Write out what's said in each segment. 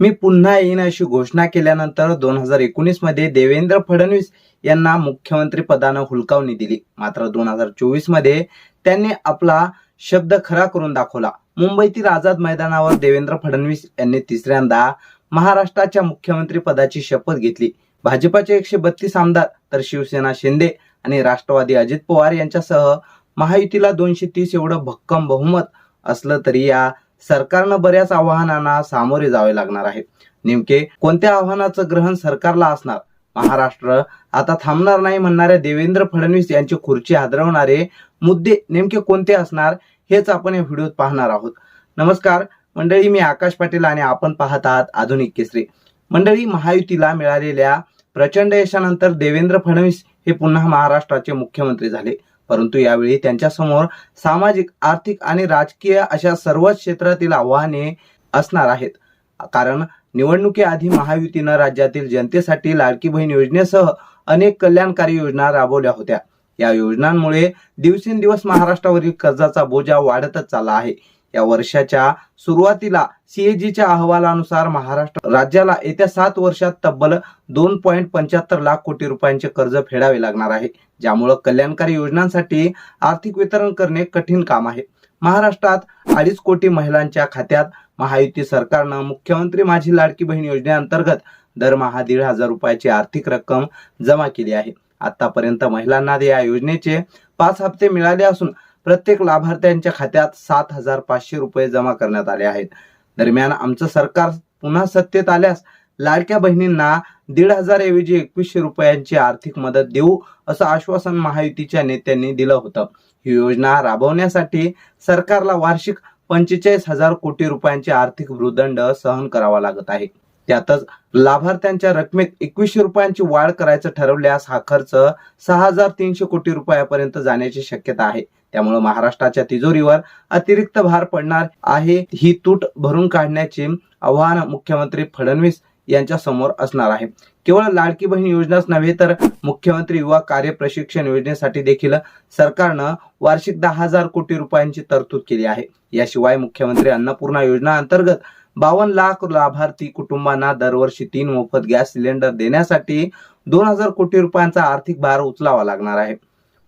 मी पुन्हा येईन अशी घोषणा केल्यानंतर दोन हजार एकोणीसमध्ये देवेंद्र फडणवीस यांना मुख्यमंत्री पदानं हुलकावणी दिली. मात्र दोन हजार चोवीसमध्ये त्यांनी आपला शब्द खरा करून दाखवला. मुंबईतील आझाद मैदानावर देवेंद्र फडणवीस यांनी तिसऱ्यांदा महाराष्ट्राच्या मुख्यमंत्री पदाची शपथ घेतली. भाजपाचे एकशे बत्तीस आमदार तर शिवसेना शिंदे आणि राष्ट्रवादी अजित पवार यांच्यासह महायुतीला दोनशे तीस एवढं भक्कम बहुमत असलं तरी या सरकारनं बऱ्याच आव्हानांना सामोरे जावे लागणार आहे. नेमके कोणत्या आव्हानाचं ग्रहण सरकारला असणार? महाराष्ट्र आता थांबणार नाही म्हणणाऱ्या देवेंद्र फडणवीस यांची खुर्ची हादरवणारे मुद्दे नेमके कोणते असणार हेच आपण या व्हिडिओत पाहणार आहोत. नमस्कार मंडळी मी आकाश पाटील आणि आपण पाहत आहात आधुनिक केसरी. मंडळी महायुतीला मिळालेल्या प्रचंड यशानंतर देवेंद्र फडणवीस हे पुन्हा महाराष्ट्राचे मुख्यमंत्री झाले. परंतु यावेळी त्यांच्यासमोर सामाजिक आर्थिक आणि राजकीय अशा सर्वच क्षेत्रातील आव्हाने असणार आहेत. कारण निवडणुकीआधी महायुतीनं राज्यातील जनतेसाठी लाडकी बहीण योजनेसह अनेक कल्याणकारी योजना राबवल्या होत्या. या योजनांमुळे दिवसेंदिवस महाराष्ट्रावरील कर्जाचा बोजा वाढतच चालला आहे. या वर्षाच्या सुरुवातीला सीएजीच्या अहवालानुसार महाराष्ट्र राज्याला येत्या सात वर्षात तब्बल दोन पॉईंट पंच्याहत्तर लाख कोटी रुपयांचे कर्ज फेडावे लागणार आहे. ज्यामुळे कल्याणकारी योजनांसाठी आर्थिक वितरण करणे कठीण काम आहे. महाराष्ट्रात अडीच कोटी महिलांच्या खात्यात महायुती सरकारनं मुख्यमंत्री माझी लाडकी बहीण योजनेअंतर्गत दरमहा दीड हजार रुपयाची आर्थिक रक्कम जमा केली आहे. आतापर्यंत महिलांना या योजनेचे पाच हप्ते मिळाले असून प्रत्येक लाभार्थ्यांच्या खात्यात सात हजार पाचशे रुपये जमा करण्यात आले आहेत. दरम्यान आमचं सरकार पुन्हा सत्तेत आल्यास लाडक्या बहिणींना दीड हजार ऐवजी एकवीसशे रुपयांची आर्थिक मदत देऊ असं आश्वासन महायुतीच्या नेत्यांनी दिलं होतं. ही योजना राबवण्यासाठी सरकारला वार्षिक पंचेचाळीस हजार कोटी रुपयांचे आर्थिक भूदंड सहन करावा लागत आहे. त्यातच लाभार्थ्यांच्या रकमेत एकवीसशे रुपयांची वाढ करायचं ठरवल्यास हा खर्च सहा हजार तीनशे कोटी रुपयापर्यंत जाण्याची शक्यता आहे. त्यामुळे महाराष्ट्राच्या तिजोरीवर अतिरिक्त भार पडणार आहे. ही तूट भरून काढण्याचे आव्हान मुख्यमंत्री फडणवीस यांच्या समोर असणार आहे. केवळ लाडकी बहीण योजनाच नव्हे तर मुख्यमंत्री युवा कार्य प्रशिक्षण योजनेसाठी देखील सरकारनं वार्षिक दहा हजार कोटी रुपयांची तरतूद केली आहे. याशिवाय मुख्यमंत्री अन्नपूर्णा योजना अंतर्गत बावन्न लाख लाभार्थी कुटुंबांना दरवर्षी तीन मोफत गॅस सिलेंडर देण्यासाठी दोन हजार कोटी रुपयांचा आर्थिक भार उचलावा लागणार आहे.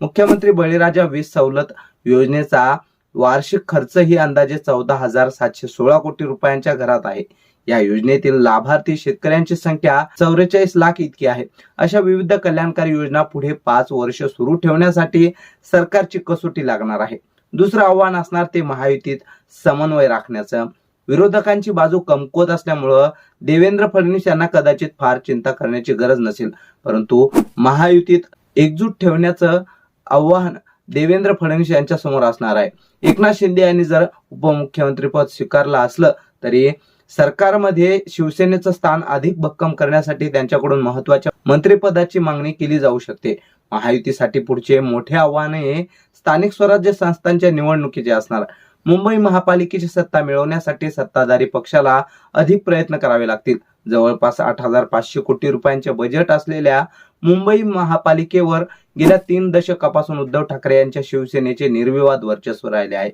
मुख्यमंत्री बळीराजा वीज सवलत योजनेचा वार्षिक खर्च ही अंदाजे चौदा हजार सातशे सोळा कोटी रुपयांच्या घरात आहे. या योजनेतील लाभार्थी शेतकऱ्यांची संख्या चौवेचाळीस लाख इतकी आहे. अशा विविध कल्याणकारी योजना पुढे पाच वर्ष सुरू ठेवण्यासाठी सरकारची कसोटी लागणार आहे. दुसरं आव्हान असणार ते महायुतीत समन्वय राखण्याचं. विरोधकांची बाजू कमकुवत असल्यामुळं देवेंद्र फडणवीस यांना कदाचित फार चिंता करण्याची गरज नसेल. परंतु महायुतीत एकजूट ठेवण्याचं आव्हान देवेंद्र फडणवीस यांच्या समोर असणार आहे. एकनाथ शिंदे यांनी जर उपमुख्यमंत्रीपद स्वीकारलं असलं तरी सरकारमध्ये शिवसेनेचं स्थान अधिक भक्कम करण्यासाठी त्यांच्याकडून महत्त्वाच्या मंत्रिपदाची मागणी केली जाऊ शकते. महायुतीसाठी पुढचे मोठे आव्हाने स्थानिक स्वराज्य संस्थांच्या निवडणुकीचे असणार. मुंबई महापालिकेची सत्ता मिळवण्यासाठी सत्ताधारी पक्षाला अधिक प्रयत्न करावे लागतील. जवळपास आठ हजार पाचशे कोटी रुपयांचे बजेट असलेल्या मुंबई महापालिकेवर गेल्या तीन दशकापासून उद्धव ठाकरे यांच्या शिवसेनेचे निर्विवाद वर्चस्व राहिले आहे.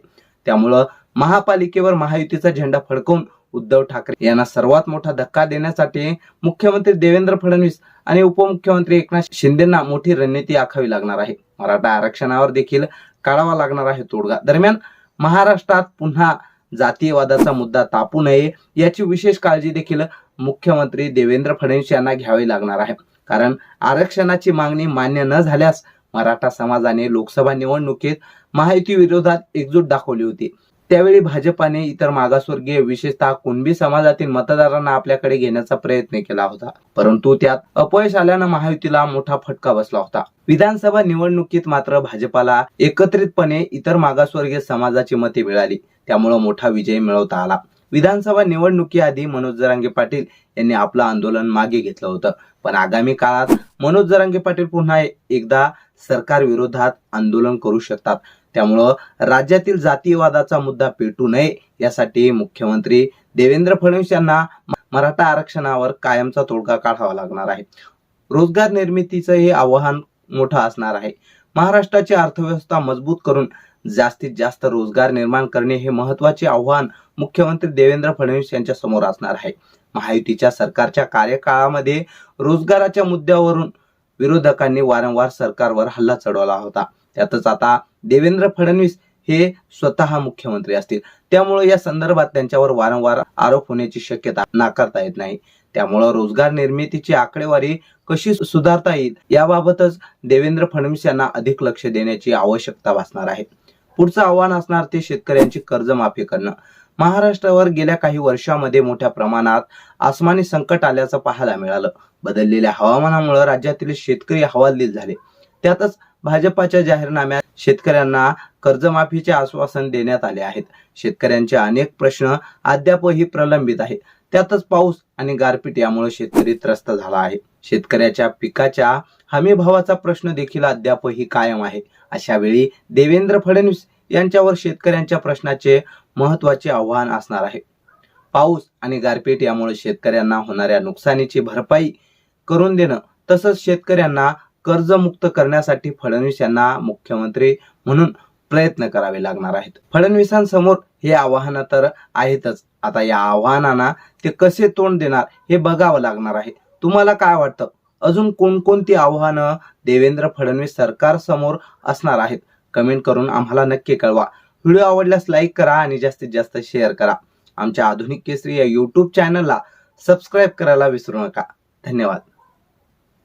त्यामुळं महापालिकेवर महायुतीचा झेंडा फडकवून उद्धव ठाकरे यांना सर्वात मोठा धक्का देण्यासाठी मुख्यमंत्री देवेंद्र फडणवीस आणि उपमुख्यमंत्री एकनाथ शिंदेना मोठी रणनीती आखावी लागणार आहे. मराठा आरक्षणावर देखील काढावा लागणार आहे तोडगा. दरम्यान महाराष्ट्रात पुन्हा जातीयवादाचा मुद्दा तापू नये याची विशेष काळजी देखील मुख्यमंत्री देवेंद्र फडणवीस यांना घ्यावी लागणार आहे. कारण आरक्षणाची मागणी मान्य न झाल्यास मराठा समाजाने लोकसभा निवडणुकीत महायुती विरोधात एकजूट दाखवली होती. त्यावेळी भाजपाने इतर मागासवर्गीय विशेषतः कुणबी समाजातील मतदारांना आपल्याकडे घेण्याचा प्रयत्न केला होता. परंतु त्यात अपयश आल्यानं महायुतीला मोठा फटका बसला होता. विधानसभा निवडणुकीत मात्र भाजपाला एकत्रितपणे इतर मागासवर्गीय समाजाची मते मिळाली. त्यामुळे मोठा विजय मिळवता आला. विधानसभा निवडणुकीआधी मनोज जरांगे पाटील यांनी आपलं आंदोलन मागे घेतलं होतं. पण आगामी काळात मनोज जरांगे पाटील पुन्हा एकदा सरकार विरोधात आंदोलन करू शकतात. त्यामुळं राज्यातील जातीयवादाचा मुद्दा पेटू नये यासाठी मुख्यमंत्री देवेंद्र फडणवीस यांना मराठा आरक्षणावर कायमचा तोडगा काढावा लागणार आहे. रोजगार निर्मितीचं हे आव्हान मोठं असणार आहे. महाराष्ट्राची अर्थव्यवस्था मजबूत करून जास्तीत जास्त रोजगार निर्माण करणे हे महत्त्वाचे आव्हान मुख्यमंत्री देवेंद्र फडणवीस यांच्या समोर असणार आहे. महायुतीच्या सरकारच्या कार्यकाळामध्ये रोजगाराच्या मुद्द्यावरून विरोधकांनी वारंवार सरकारवर हल्ला चढवला होता. त्यातच आता देवेंद्र फडणवीस हे स्वतः मुख्यमंत्री असतील. त्यामुळे या संदर्भात त्यांच्यावर वारंवार आरोप होण्याची शक्यता नाकारता येत नाही. त्यामुळं रोजगार निर्मितीची आकडेवारी कशी सुधारता येईल याबाबतच देवेंद्र फडणवीस यांना अधिक लक्ष देण्याची आवश्यकता भासणार आहे. पुढचं आव्हान असणार ते शेतकऱ्यांची कर्जमाफी करणं. महाराष्ट्रावर गेल्या काही वर्षामध्ये मोठ्या प्रमाणात आसमानी संकट आल्याचं पाहायला मिळालं. बदललेल्या हवामानामुळे राज्यातील शेतकरी हवालदिल झाले. त्यातच भाजपाच्या जाहीरनाम्यात शेतकऱ्यांना कर्जमाफीचे आश्वासन देण्यात आले आहेत. शेतकऱ्यांचे अनेक प्रश्न अद्यापही प्रलंबित आहेत. त्यातच पाऊस आणि गारपीट यामुळे शेतकरी त्रस्त झाला आहे. शेतकऱ्याच्या पिकाच्या हमी भावाचा प्रश्न देखील अद्यापही कायम आहे. अशा वेळी देवेंद्र फडणवीस यांच्यावर शेतकऱ्यांच्या प्रश्नाचे महत्त्वाचे आव्हान असणार आहे. पाऊस आणि गारपीट यामुळे शेतकऱ्यांना होणाऱ्या नुकसानीची भरपाई करून देणं तसंच शेतकऱ्यांना कर्जमुक्त करण्यासाठी फडणवीस यांना मुख्यमंत्री म्हणून प्रयत्न करावे लागणार आहेत. फडणवीसांसमोर हे आव्हानं तर आहेतच. आता या आव्हानांना ते कसे तोंड देणार हे बघावं लागणार आहे. तुम्हाला काय वाटतं? अजून कोणकोणती आव्हानं देवेंद्र फडणवीस सरकार समोर असणार आहेत? कमेंट करून आम्हाला नक्की कळवा. व्हिडिओ आवडल्यास लाईक करा आणि जास्तीत जास्त शेअर करा. आमच्या आधुनिक केसरी या युट्यूब चॅनलला सबस्क्राईब करायला विसरू नका. धन्यवाद.